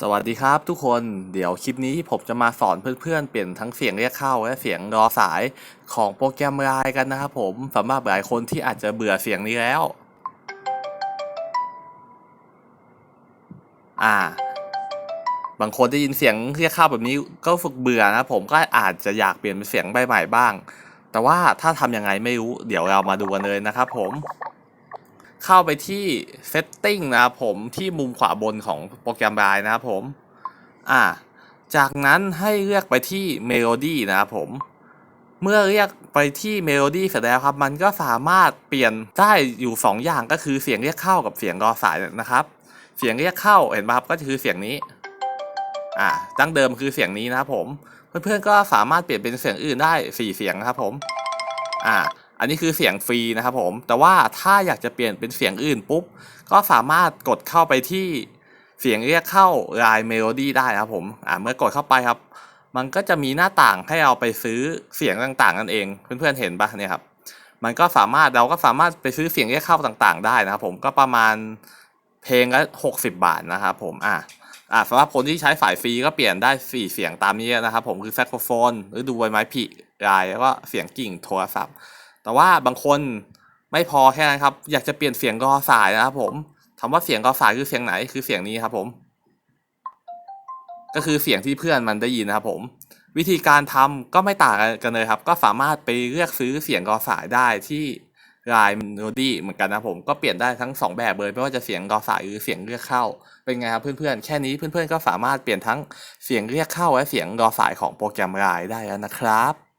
สวัสดีครับทุกคนเดี๋ยวคลิปนี้ผมจะมาสอนเพื่อนๆ เปลี่ยนทั้งเสียงเรียกเข้าและเสียงรอสายของโปรแกรมไลน์กันนะครับผมสำหรับหลายคนที่อาจจะเบื่อเสียงนี้แล้ว อ่า บางคนได้ยินเสียงเรียกเข้าแบบนี้ก็ฝึกเบื่อนะครับผมก็อาจจะอยากเปลี่ยนเป็นเสียงใหม่ๆบ้าง แต่ว่าถ้าทำยังไงไม่รู้ เดี๋ยวเรามาดูกันเลยนะครับผม เข้าไปที่ setting นะครับผมที่มุมขวาบนของโปรแกรมไลน์นะครับผมอ่าจากนั้นให้เลือกไปที่ Melody นะครับผม เมื่อเรียกไปที่ Melody เสร็จแล้วครับ มันก็สามารถเปลี่ยนได้อยู่ 2 อย่างก็คือเสียงเรียกเข้ากับเสียงรอสายนะครับ เสียงเรียกเข้าเห็นไหมครับก็คือเสียงนี้อ่าดั้งเดิมคือเสียงนี้นะครับผม เพื่อนๆก็สามารถเปลี่ยนเป็นเสียงอื่นได้ 4 เสียงนะครับผมอ่า อันนี้คือเสียงฟรีนะครับผม แต่ว่าถ้าอยากจะเปลี่ยนเป็นเสียงอื่นปุ๊บ ก็สามารถกดเข้าไปที่เสียงเรียกเข้า Line Melody ได้ครับผม อ่าเมื่อกดเข้าไปครับ มันก็จะมีหน้าต่างให้เราไปซื้อเสียงต่างๆนั่นเอง เพื่อนๆเห็นปะเนี่ยครับ มันก็สามารถเราก็สามารถไปซื้อเสียงเรียกเข้าต่างๆ ได้นะครับผมก็ประมาณเพลงละ60บาทนะครับผม อ่าอ่าสำหรับคนที่ใช้สายฟรีก็เปลี่ยนได้สี่เสียงตามนี้นะครับผมคือแซกโซโฟนหรือดูใบไม้ผลิลายแล้วก็เสียงกิ่งโทรศัพท์ แต่ว่าบางคนไม่พอแค่นั้นครับ อยากจะเปลี่ยนเสียงรอสายนะครับผมถามว่าเสียงรอสายคือเสียงไหนคือเสียงนี้ครับผม ก็คือเสียงที่เพื่อนมันได้ยินนะครับผม วิธีการทำก็ไม่ต่างกันเลยครับ ก็สามารถไปเลือกซื้อเสียงรอสายได้ที่ลายโนดี้เหมือนกันนะผมก็เปลี่ยนได้ทั้งสองแบบเลยไม่ว่าจะเสียงรอสายหรือเสียงเรียกเข้า เป็นไงครับเพื่อนๆ แค่นี้เพื่อนๆก็สามารถเปลี่ยนทั้งเสียงเรียกเข้าและเสียงรอสายของโปรแกรมไลน์ได้แล้วนะครับ